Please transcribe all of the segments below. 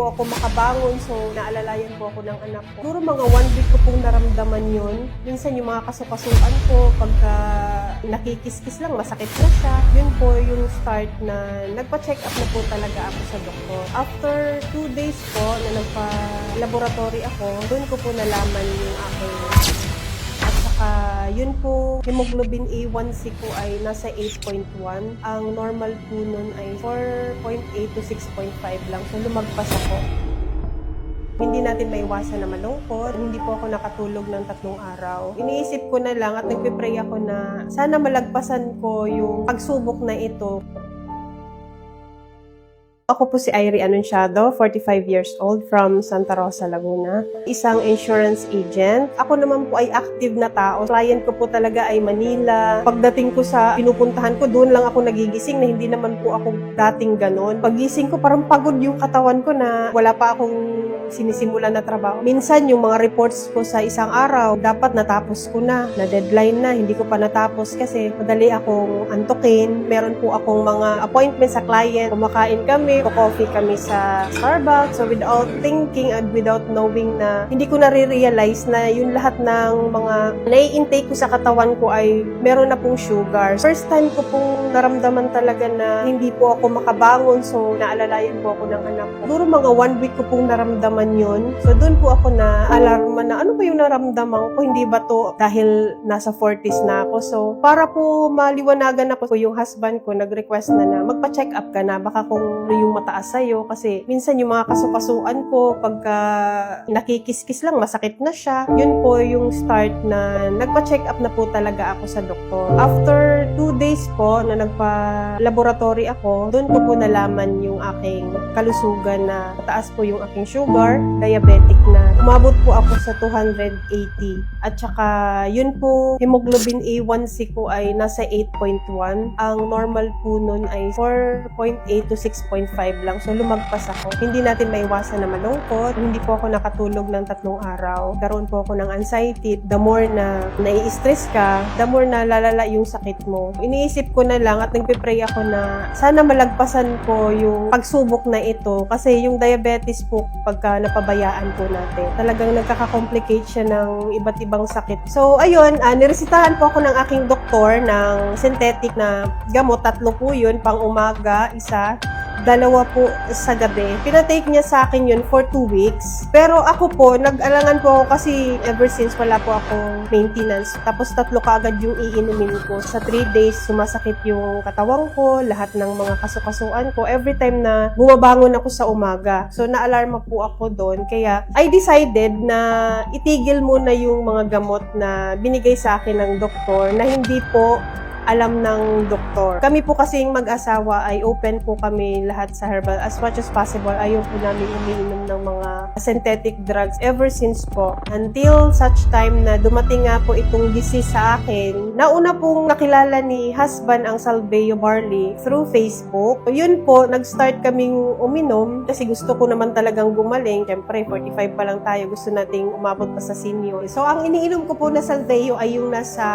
po ako makabangon. So, naalalayan po ako ng anak ko. Siguro mga one week ko pong naramdaman yun. Minsan yung mga kasukasuan ko, pagka nakikiskis lang, masakit na siya. Yun po yung start na nagpa-check up na po talaga ako sa doktor. After two days po na nagpa-laboratory ako, doon ko po nalaman yung aking yun po, hemoglobin A1C ko ay nasa 8.1. Ang normal po nun ay 4.8 to 6.5 lang. So, lumagpas ako. Hindi natin maiwasan na malungkot. Hindi po ako nakatulog ng tatlong araw. Iniisip ko na lang at nagpipray ako na sana malagpasan ko yung pagsubok na ito. Ako po si Irie Anunciado, 45 years old from Santa Rosa, Laguna. Isang insurance agent. Ako naman po ay active na tao. Client ko po talaga ay Manila. Pagdating ko sa pinupuntahan ko, doon lang ako nagigising na hindi naman po ako dating ganon. Pagising ko, parang pagod yung katawan ko na wala pa akong sinisimulan na trabaho. Minsan, yung mga reports ko sa isang araw, dapat natapos ko na, na deadline na, hindi ko pa natapos kasi madali akong antukin. Meron po akong mga appointment sa client. Kumakain kami, coffee kami sa Starbucks. So without thinking and without knowing na hindi ko nare-realize na yung lahat ng mga nai-intake ko sa katawan ko ay meron na pong sugar. First time ko pong naramdaman talaga na hindi po ako makabangon. So naalalayan po ako ng anak ko. Siguro mga one week ko pong naramdaman yun. So doon po ako na alarma na ano ba yung naramdaman ko? Hindi ba to dahil nasa 40s na ako? So para po maliwanagan ako yung husband ko nag-request na na magpa-check up ka na baka kung yung mataas sa'yo. Kasi minsan yung mga kasukasuan ko pagka nakikiskis lang masakit na siya. Yun po yung start na nagpa-check up na po talaga ako sa doktor. After two days po na nagpa-laboratory ako doon ko po nalaman yung aking kalusugan na mataas po yung aking sugar diabetic na. Umabot po ako sa 280 at saka yun po hemoglobin A1C ko ay nasa 8.1 ang normal po nun ay 4.8 to 6.5 lang. So, lumagpas ako. Hindi natin maiwasan na malungkot. Hindi po ako nakatulog ng tatlong araw. Karoon po ako ng anxiety. The more na nai-stress ka, the more na lalala yung sakit mo. Iniisip ko na lang at nagpipray ako na sana malagpasan ko yung pagsubok na ito. Kasi yung diabetes po, pagka napabayaan po natin, talagang nagkaka-complicate siya ng iba't ibang sakit. So, ayun, uh, niresitahan po ako ng aking doktor ng synthetic na gamot. Tatlo po yun, pang umaga, isa, dalawa po sa gabi. Pinatake niya sa akin yun for two weeks. Pero ako po, nag-alangan po ako kasi ever since wala po akong maintenance. Tapos tatlo kaagad yung iinumin ko. Sa three days, sumasakit yung katawang ko, lahat ng mga kasukasuan ko. Every time na bumabangon ako sa umaga. So, naalarma po ako doon. Kaya, I decided na itigil muna yung mga gamot na binigay sa akin ng doktor na hindi po alam ng doktor. Kami po kasing mag-asawa ay open po kami lahat sa herbal. As much as possible, ayaw po namin umiinom ng mga synthetic drugs ever since po. Until such time na dumating nga po itong disease sa akin. Nauna pong nakilala ni husband ang Salveo Barley through Facebook. Yun po, nag-start kaming uminom kasi gusto ko naman talagang gumaling. Siyempre, 45 pa lang tayo. Gusto nating umabot pa sa senior. So, ang iniinom ko po na Salveo ay yung nasa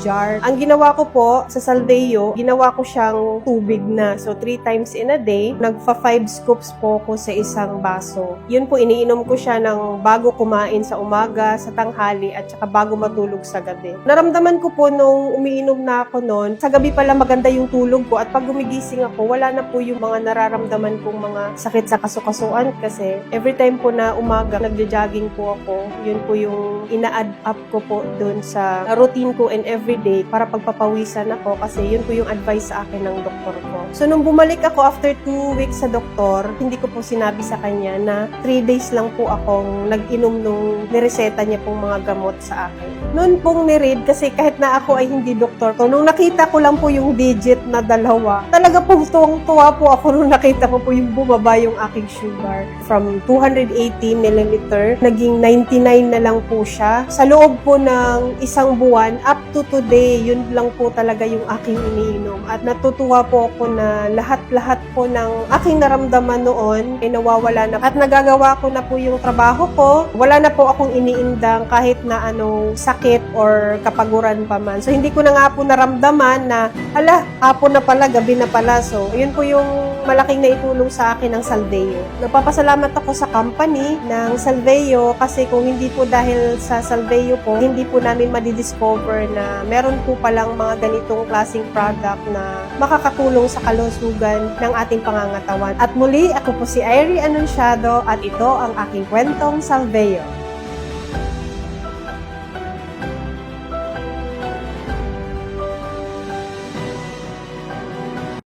jar. Ang ginawa ko po, sa Salveo, ginawa ko siyang tubig na. So, three times in a day, nagfa five scoops po ko sa isang baso. Yun po, iniinom ko siya ng bago kumain sa umaga, sa tanghali, at saka bago matulog sa gabi. Naramdaman ko po nung umiinom na ako noon, sa gabi pala maganda yung tulog ko at pag gumigising ako, wala na po yung mga nararamdaman kong mga sakit sa kasukasuan kasi every time po na umaga, nagja-jogging po ako. Yun po yung ina-add up ko po doon sa routine ko and everyday para pagpapawisan ako kasi yun po yung advice sa akin ng doktor ko. So, nung bumalik ako after two weeks sa doktor, hindi ko po sinabi sa kanya na three days lang po akong nag-inom nung nireseta niya pong mga gamot sa akin. Noon pong niread, kasi kahit na ako ay hindi doktor ko, nung nakita ko lang po yung digit na dalawa, talaga pong tuwang-tuwa po ako nung nakita ko po yung bumaba yung aking sugar. From 280 milliliter, naging 99 na lang po siya siya. Sa loob po ng isang buwan, up to today, yun lang po talaga yung aking iniinom. At natutuwa po ako na lahat-lahat po ng aking naramdaman noon ay nawawala na. At nagagawa ko na po yung trabaho ko. Wala na po akong iniindang kahit na anong sakit or kapaguran pa man. So hindi ko na nga po naramdaman na, ala, hapon na pala, gabi na pala. So yun po yung malaking naitulong sa akin ng Salveo. Nagpapasalamat ako sa company ng Salveo kasi kung hindi po dahil sa Salveo po, hindi po namin madidiscover na meron po palang mga ganitong klaseng product na makakatulong sa kalusugan ng ating pangangatawan. At muli, ako po si Irie Anunciado at ito ang aking kwentong Salveo.